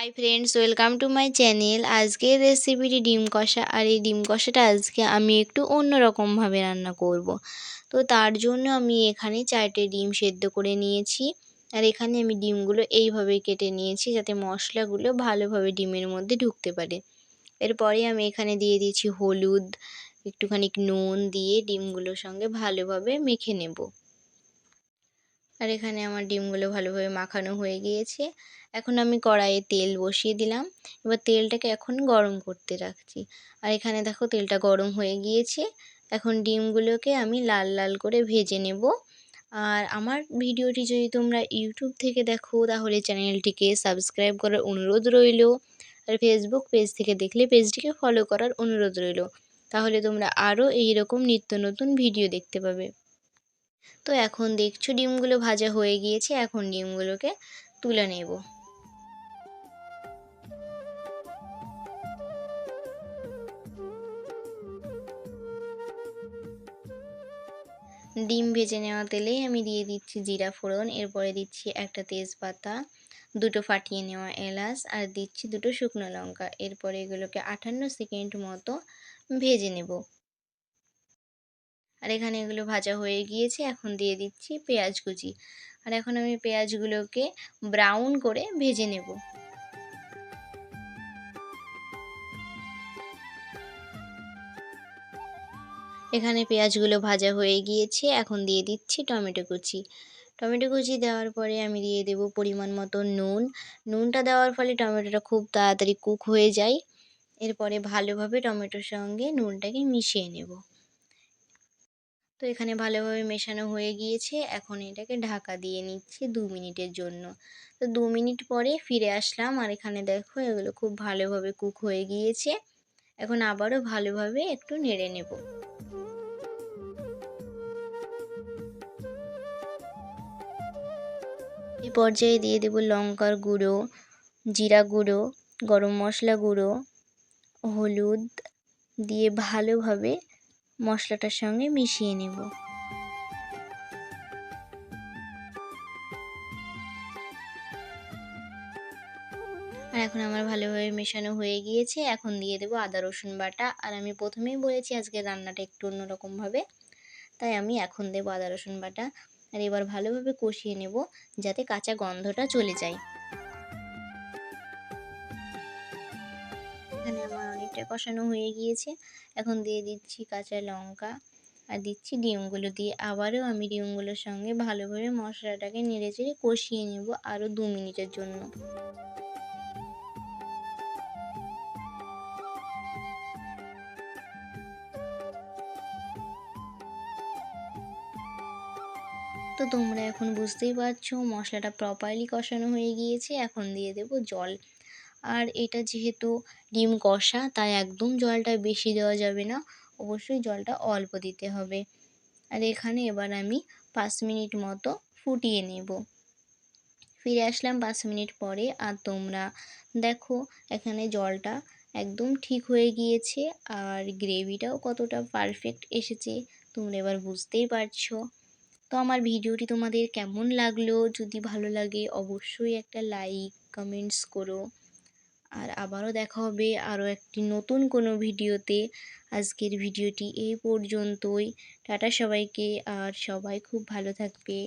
Hi friends welcome to my channel আজকের রেসিপিটি ডিম কষা। আর এই ডিম কষাটা আজকে আমি একটু অন্য রকমভাবে রান্না করব। তো তার জন্য আমি এখানে চারটে ডিম সেদ্ধ করে নিয়েছি। আর এখানে আমি ডিমগুলো এইভাবে কেটে নিয়েছি যাতে মশলাগুলো ভালোভাবে ডিমের মধ্যে ঢুকতে পারে। এরপরে আমি এখানে দিয়ে দিয়েছি হলুদ, একটুখানি নুন দিয়ে ডিমগুলোর সঙ্গে ভালোভাবে মেখে নেব। আর এখানে আমার ডিমগুলো ভালোভাবে মাখানো হয়ে গিয়েছে। এখন আমি কড়াইয়ে তেল বসিয়ে দিলাম। এবার তেলটাকে এখন গরম করতে রাখছি। আর এখানে দেখো তেলটা গরম হয়ে গিয়েছে। এখন ডিমগুলোকে আমি লাল লাল করে ভেজে নেব। আর আমার ভিডিওটি যদি তোমরা ইউটিউব থেকে দেখো, তাহলে চ্যানেলটিকে সাবস্ক্রাইব করার অনুরোধ রইল। আর ফেসবুক পেজ থেকে দেখলে পেজটিকে ফলো করার অনুরোধ রইল। তাহলে তোমরা আরও এই রকম নিত্য নতুন ভিডিও দেখতে পাবে। তো এখন দেখছ ডিমগুলো ভাজা হয়ে গিয়েছে, এখন ডিমগুলোকে তুলে নেব। ডিম ভেজে নেওয়া তেলেই আমি দিয়ে দিচ্ছি জিরা ফোড়ন, এরপরে দিচ্ছি একটা তেজপাতা, দুটো ফাটিয়ে নেওয়া এলাচ, আর দিচ্ছি দুটো শুকনো লঙ্কা। এরপরে এগুলোকে আটান্ন সেকেন্ড মতো ভেজে নেব। আর এখানে এগুলো ভাজা হয়ে গিয়েছে, এখন দিয়ে দিচ্ছি পেঁয়াজ কুচি। আর এখন আমি পেঁয়াজগুলোকে ব্রাউন করে ভেজে নেব। এখানে পেঁয়াজগুলো ভাজা হয়ে গিয়েছে, এখন দিয়ে দিচ্ছি টমেটো কুচি। টমেটো কুচি দেওয়ার পরে আমি দিয়ে দেব পরিমাণ মতো নুন। নুনটা দেওয়ার ফলে টমেটোটা খুব তাড়াতাড়ি কুক হয়ে যায়। এরপরে ভালোভাবে টমেটোর সঙ্গে নুনটাকে মিশিয়ে নেব। তো এখানে ভালোভাবে মেশানো হয়ে গিয়েছে। এখন এটাকে ঢাকা দিয়ে নিচ্ছি দু মিনিটের জন্য। তো দু মিনিট পরে ফিরে আসলাম আর এখানে দেখো এগুলো খুব ভালোভাবে কুক হয়ে গিয়েছে। এখন আবারও ভালোভাবে একটু নেড়ে নেব। এই পর্যায়ে দিয়ে দেব লঙ্কার গুঁড়ো, জিরা গুঁড়ো, গরম মশলা গুঁড়ো, হলুদ দিয়ে ভালোভাবে মশলাটার সঙ্গে মিশিয়ে নেব। আর এখন আমার ভালোভাবে মেশানো হয়ে গিয়েছে। এখন দিয়ে দেবো আদা, রসুন বাটা। আর আমি প্রথমেই বলেছি আজকে রান্নাটা একটু অন্যরকমভাবে। তাই আমি এখন দেবো আদা, রসুন বাটা। আর এবার ভালোভাবে কষিয়ে নেব যাতে কাঁচা গন্ধটা চলে যায়। অনেকটা কষানো হয়ে গিয়েছে। এখন দিয়ে দিচ্ছি কাঁচা লঙ্কা আর দিচ্ছি ডিমগুলো দিয়ে। আবারও আমি ডিমগুলোর সঙ্গে ভালোভাবে মশলাটাকে নেড়ে চেড়ে কষিয়ে নেব আরও দু মিনিটের জন্য। তো তোমরা এখন বুঝতেই পারছ মশলাটা প্রপারলি কষানো হয়ে গিয়েছে। এখন দিয়ে দেব জল। আর এটা যেহেতু ডিম কষা, তাই একদম জলটা বেশি দেওয়া যাবে না। অবশ্যই জলটা অল্প দিতে হবে। আর এখানে এবার আমি পাঁচ মিনিট মতো ফুটিয়ে নেব। ফিরে আসলাম পাঁচ মিনিট পরে, আর তোমরা দেখো এখানে জলটা একদম ঠিক হয়ে গিয়েছে, আর গ্রেভিটাও কতটা পারফেক্ট এসেছে, তোমরা এবার বুঝতেই পারছ। তো আমার ভিডিওটি তোমাদের কেমন লাগল? যদি ভালো লাগে, অবশ্যই একটা লাইক, কমেন্টস করো। আর আবারও দেখা হবে আরও একটি নতুন কোনো ভিডিওতে। আজকের ভিডিওটি এই পর্যন্তই। টাটা সবাইকে, আর সবাই খুব ভালো থাকবে।